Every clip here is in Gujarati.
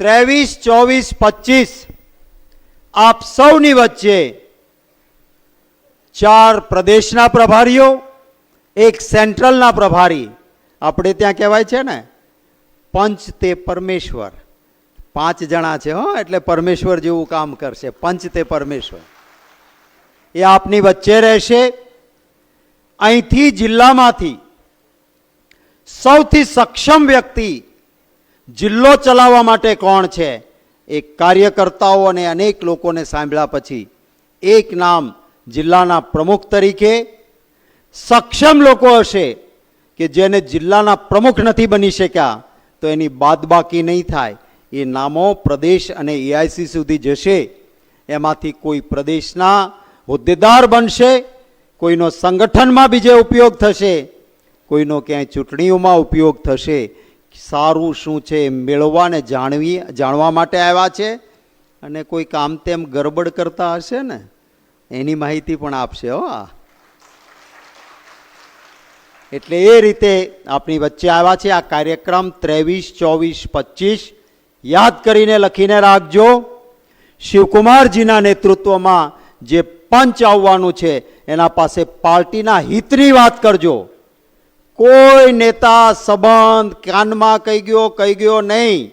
ત્રેવીસ, ચોવીસ, પચીસ. આપ સૌની વચ્ચે ચાર પ્રદેશના પ્રભારીઓ, એક સેન્ટ્રલના પ્રભારી. આપણે ત્યાં કહેવાય છે ને, પંચ તે પરમેશ્વર. પાંચ જણા છે, હો, એટલે પરમેશ્વર જેવું કામ કરશે. પંચ તે પરમેશ્વર. એ આપની વચ્ચે રહેશે. અહીંથી જિલ્લામાંથી સૌથી સક્ષમ વ્યક્તિ જિલ્લો ચલાવવા માટે કોણ છે? એ કાર્યકર્તાઓ અને અનેક લોકોને સાંભળ્યા પછી એક નામ જિલ્લાના પ્રમુખ તરીકે સક્ષમ લોકો હશે કે જેને જિલ્લાના પ્રમુખ નથી બની શક્યા, તો એની બાદબાકી નહીં થાય. એ નામો પ્રદેશ અને એઆઈસી સુધી જશે. એમાંથી કોઈ પ્રદેશના હોદ્દેદાર બનશે, કોઈનો સંગઠનમાં બીજે ઉપયોગ થશે, કોઈનો ક્યાંય ચૂંટણીઓમાં ઉપયોગ થશે. સારું શું છે એ મેળવવા જાણવી, જાણવા માટે આવ્યા છે અને કોઈ કામ તેમ ગરબડ કરતા હશે ને, એની માહિતી પણ આપશે, હો એટલે એ રીતે આપણી વચ્ચે આવ્યા છે આ કાર્યક્રમ ત્રેવીસ, ચોવીસ, પચીસ. યાદ કરીને લખીને રાખજો, શિવકુમારજીના નેતૃત્વમાં જે પંચ આવવાનું છે, એના પાસે પાર્ટીના હિતની વાત કરજો. કોઈ નેતા સંબંધ કાનમાં કહી ગયો કહી ગયો નહીં.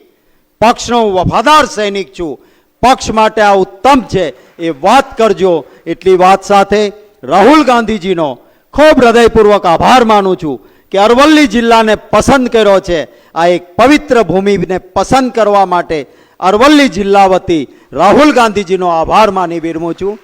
પક્ષનો વફાદાર સૈનિક છું. પક્ષ માટે આ ઉત્તમ છે. એ વાત કરજો. એટલી વાત સાથે રાહુલ ગાંધીજીનો ખૂબ હૃદયપૂર્વક આભાર માનું છું કે અરવલ્લી જિલ્લાને પસંદ કર્યો છે. આ એક પવિત્ર ભૂમિને પસંદ કરવા માટે અરવલ્લી જિલ્લા વતી રાહુલ ગાંધીજીનો આભાર માની વિરમું છું.